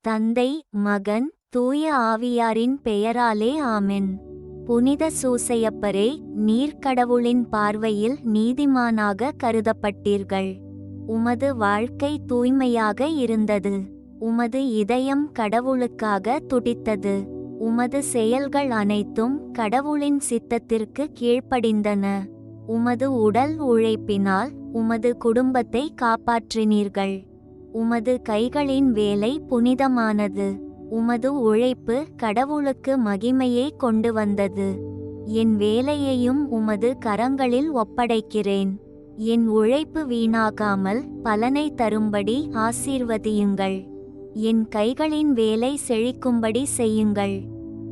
தந்தை மகன் தூய ஆவியாரின் பெயராலே ஆமென். புனித சூசையப்பரே நீர்க்கடவுளின் பார்வையில் நீதிமானாக கருதப்பட்டீர்கள். உமது வாழ்க்கை தூய்மையாக இருந்தது. உமது இதயம் கடவுளுக்காக துடித்தது. உமது செயல்கள் அனைத்தும் கடவுளின் சித்தத்திற்கு கீழ்ப்படிந்தன. உமது உடல் உழைப்பினால் உமது குடும்பத்தை காப்பாற்றினீர்கள். உமது கைகளின் வேலை புனிதமானது. உமது உழைப்பு கடவுளுக்கு மகிமையை கொண்டு வந்தது. என் வேலையையும் உமது கரங்களில் ஒப்படைக்கிறேன். என் உழைப்பு வீணாகாமல் பலனை தரும்படி ஆசீர்வதியுங்கள். என் கைகளின் வேலை செழிக்கும்படி செய்யுங்கள்.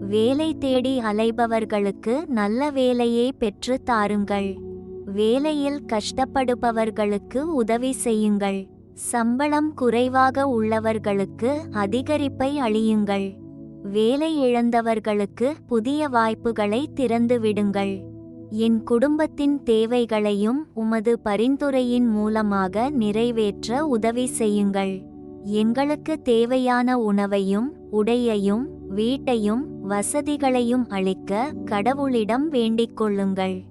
வேலை தேடி அலைபவர்களுக்கு நல்ல வேலையை பெற்று தாருங்கள். வேலையில் கஷ்டப்படுபவர்களுக்கு உதவி செய்யுங்கள். சம்பளம் குறைவாக உள்ளவர்களுக்கு அதிகரிப்பை அளியுங்கள் வேலை இழந்தவர்களுக்கு புதிய வாய்ப்புகளை திறந்து விடுங்கள். என் குடும்பத்தின் தேவைகளையும் உமது பரிந்துரையின் மூலமாக நிறைவேற்ற உதவி செய்யுங்கள். எங்களுக்கு தேவையான உணவையும் உடையையும் வீட்டையும் வசதிகளையும் அளிக்க கடவுளிடம் வேண்டிக் கொள்ளுங்கள்.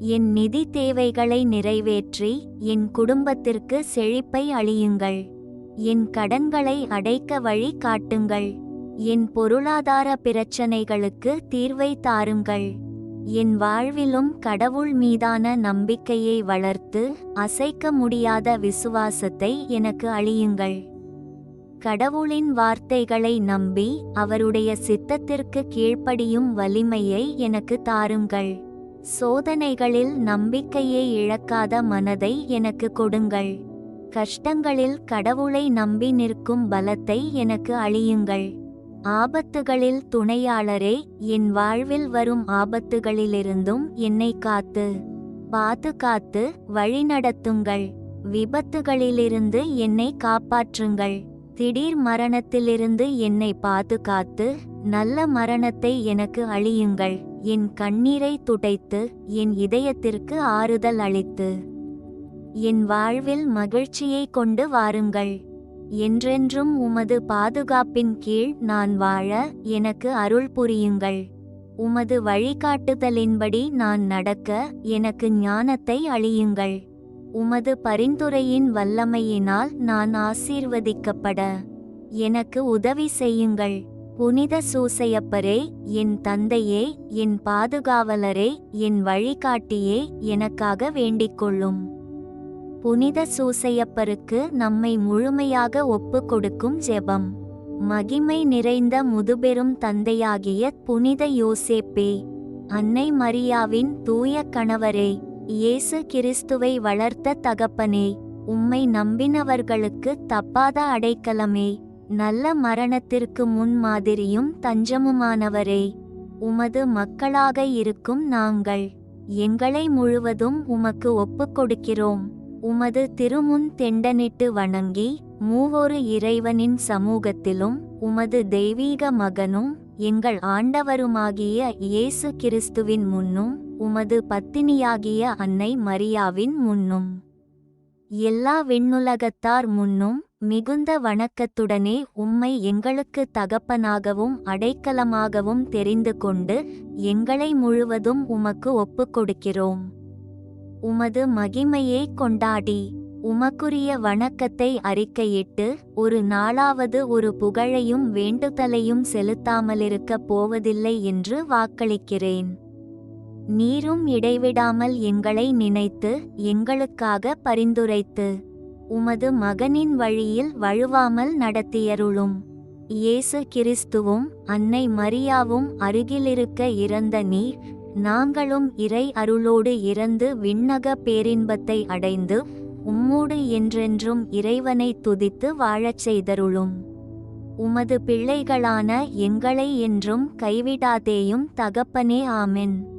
என் நிதி தேவைகளை நிறைவேற்றி என் குடும்பத்திற்கு செழிப்பை அளியுங்கள். என் கடன்களை அடைக்க வழி காட்டுங்கள். என் பொருளாதார பிரச்சனைகளுக்கு தீர்வை தாருங்கள். என் வாழ்விலும் கடவுள் மீதான நம்பிக்கையை வளர்த்து அசைக்க முடியாத விசுவாசத்தை எனக்கு அழியுங்கள் கடவுளின் வார்த்தைகளை நம்பி அவருடைய சித்தத்திற்கு கீழ்ப்படியும் வலிமையை எனக்கு தாருங்கள். சோதனைகளில் நம்பிக்கையை இழக்காத மனதை எனக்கு கொடுங்கள். கஷ்டங்களில் கடவுளை நம்பி நிற்கும் பலத்தை எனக்கு அழியுங்கள். ஆபத்துகளில் துணையாளரே என் வாழ்வில் வரும் ஆபத்துகளிலிருந்தும் என்னை காத்து பாதுகாத்து வழிநடத்துங்கள். விபத்துகளிலிருந்து என்னை காப்பாற்றுங்கள். திடீர் மரணத்திலிருந்து என்னை பாதுகாத்து நல்ல மரணத்தை எனக்கு அழியுங்கள். என் கண்ணீரை துடைத்து என் இதயத்திற்கு ஆறுதல் அளித்து. என் வாழ்வில் மகிழ்ச்சியை கொண்டு வாருங்கள். என்றென்றும் உமது பாதுகாப்பின் கீழ் நான் வாழ எனக்கு அருள் புரியுங்கள். உமது வழிகாட்டுதலின்படி நான் நடக்க எனக்கு ஞானத்தை அழியுங்கள் உமது பரிந்துரையின் வல்லமையினால் நான் ஆசீர்வதிக்கப்பட. எனக்கு உதவி செய்யுங்கள். புனித சூசையப்பரே என் தந்தையே என் பாதுகாவலரே என் வழிகாட்டியே எனக்காக வேண்டிக்கொள்ளும். புனித சூசையப்பருக்கு நம்மை முழுமையாக ஒப்பு கொடுக்கும் ஜெபம். மகிமை நிறைந்த முதுபெரும் தந்தையாகிய புனித யோசேப்பே அன்னை மரியாவின் தூய கணவரே. இயேசு கிறிஸ்துவை வளர்த்த தகப்பனே உம்மை நம்பினவர்களுக்கு தப்பாத அடைக்கலமே. நல்ல மரணத்திற்கு முன் மாதிரியும் தஞ்சமுமானவரே உமது மக்களாக இருக்கும் நாங்கள். எங்களை முழுவதும் உமக்கு ஒப்புக் கொடுக்கிறோம் உமது திருமுன் தெண்டனிட்டு வணங்கி மூவொரு இறைவனின் சமூகத்திலும் உமது தெய்வீக மகனும் எங்கள் ஆண்டவருமாகிய இயேசு கிறிஸ்துவின் முன்னும் உமது பத்தினியாகிய அன்னை மரியாவின் முன்னும் எல்லா விண்ணுலகத்தார் முன்னும் மிகுந்த வணக்கத்துடனே உம்மை எங்களுக்கு தகப்பனாகவும் அடைக்கலமாகவும் தெரிந்து கொண்டு எங்களை முழுவதும் உமக்கு ஒப்புக் கொடுக்கிறோம். உமது மகிமையை கொண்டாடி உமக்குரிய வணக்கத்தை அறிக்கையிட்டு ஒரு நாளாவது ஒரு புகழையும் வேண்டுதலையும் செலுத்தாமலிருக்கப் போவதில்லை என்று வாக்களிக்கிறேன். நீரும் இடைவிடாமல் எங்களை நினைத்து எங்களுக்காக பரிந்துரைத்து உமது மகனின் வழியில் வழுவாமல் நடத்தியருளும். இயேசு கிறிஸ்துவும் அன்னை மரியாவும் அருகிலிருக்க இறந்த நீர் நாங்களும் இறை அருளோடு இறந்து விண்ணக பேரின்பத்தை அடைந்து உம்மோடு என்றென்றும் இறைவனை துதித்து வாழச் செய்தருளும். உமது பிள்ளைகளான எங்களை என்றும் கைவிடாதேயும் தகப்பனே ஆமென்.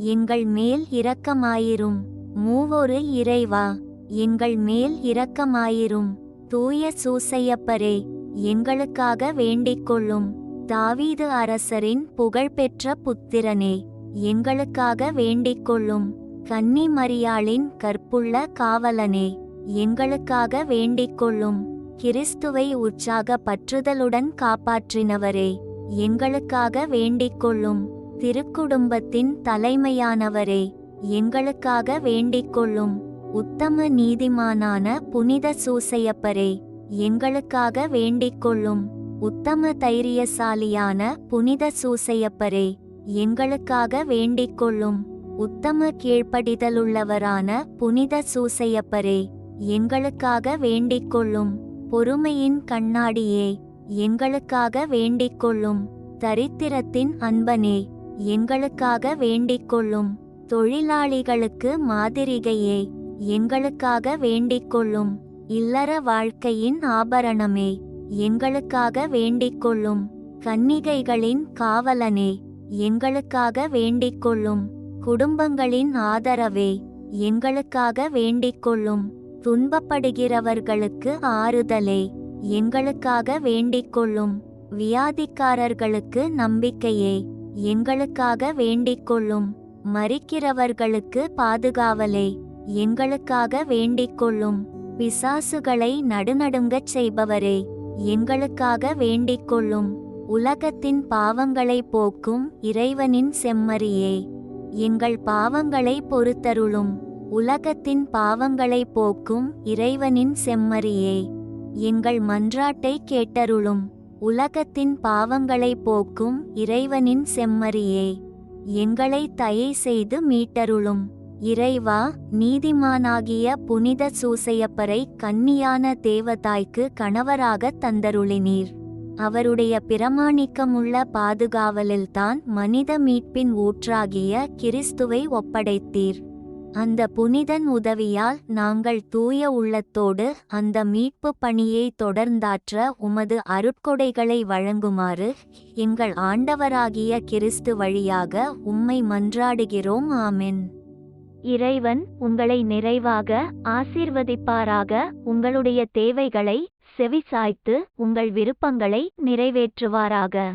எங்கள் மேல் இரக்கமாயிரும். மூவொரு இறைவா எங்கள் மேல் இரக்கமாயிரும். தூய சூசையப்பரே எங்களுக்காக வேண்டிக்கொள்ளும். தாவீது அரசரின் புகழ்பெற்ற புத்திரனே எங்களுக்காக வேண்டிக்கொள்ளும். கன்னி மரியாளின் கற்புள்ள காவலனே எங்களுக்காக வேண்டிக்கொள்ளும். கிறிஸ்துவை உற்சாக பற்றுதலுடன் காப்பாற்றினவரே எங்களுக்காக வேண்டிக்கொள்ளும். திருக்குடும்பத்தின் தலைமையானவரே எங்களுக்காக வேண்டிக்கொள்ளும் உத்தம நீதிமானான புனித சூசையப்பரே எங்களுக்காக வேண்டிக்கொள்ளும் உத்தம தைரியசாலியான புனித சூசையப்பரே எங்களுக்காக வேண்டிக்கொள்ளும் உத்தம கீழ்ப்படிதலுள்ளவரான புனித சூசையப்பரே எங்களுக்காக வேண்டிக்கொள்ளும் பொறுமையின் கண்ணாடியே எங்களுக்காக வேண்டிக்கொள்ளும் தரித்திரத்தின் அன்பனே. எங்களுக்காக வேண்டிக்கொள்ளும். தொழிலாளிகளுக்கு மாதிரிகையே எங்களுக்காக வேண்டிக்கொள்ளும். இல்லற வாழ்க்கையின் ஆபரணமே எங்களுக்காக வேண்டிக்கொள்ளும். கன்னிகைகளின் காவலனே எங்களுக்காக வேண்டிக்கொள்ளும். குடும்பங்களின் ஆதரவே எங்களுக்காக வேண்டிக்கொள்ளும். துன்பப்படுகிறவர்களுக்கு ஆறுதலே எங்களுக்காக வேண்டிக்கொள்ளும். வியாதிக்காரர்களுக்கு நம்பிக்கையே எங்களுக்காக வேண்டிக்கொள்ளும். மறிக்கிறவர்களுக்கு பாதுகாவலே. எங்களுக்காக வேண்டிக்கொள்ளும். பிசாசுகளை நடுநடுங்கச் செய்பவரே. எங்களுக்காக வேண்டிக்கொள்ளும். உலகத்தின் பாவங்களை போக்கும் இறைவனின் செம்மறியே. எங்கள் பாவங்களை பொறுத்தருளும். உலகத்தின் பாவங்களை போக்கும் இறைவனின் செம்மறியே. எங்கள் மன்றாட்டை கேட்டருளும். உலகத்தின் பாவங்களை போக்கும் இறைவனின் செம்மறியே. எங்களை தயை செய்து மீட்டருளும். இறைவா நீதிமானாகிய புனித சூசையப்பரை கன்னியான தேவதாய்க்கு கணவராகத் தந்தருளினீர். அவருடைய பிரமாணிக்கமுள்ள பாதுகாவலில்தான் மனித மீட்பின் ஊற்றாகிய கிறிஸ்துவை ஒப்படைத்தீர். அந்த புனிதன் உதவியால் நாங்கள் தூய உள்ளத்தோடு அந்த மீட்பு பணியை தொடர்ந்தாற்ற உமது அருட்கொடைகளை வழங்குமாறு எங்கள் ஆண்டவராகிய கிறிஸ்து வழியாக உம்மை மன்றாடுகிறோம். ஆமென். இறைவன் உங்களை நிறைவாக ஆசீர்வதிப்பாராக. உங்களுடைய தேவைகளை செவிசாய்த்து உங்கள் விருப்பங்களை நிறைவேற்றுவாராக.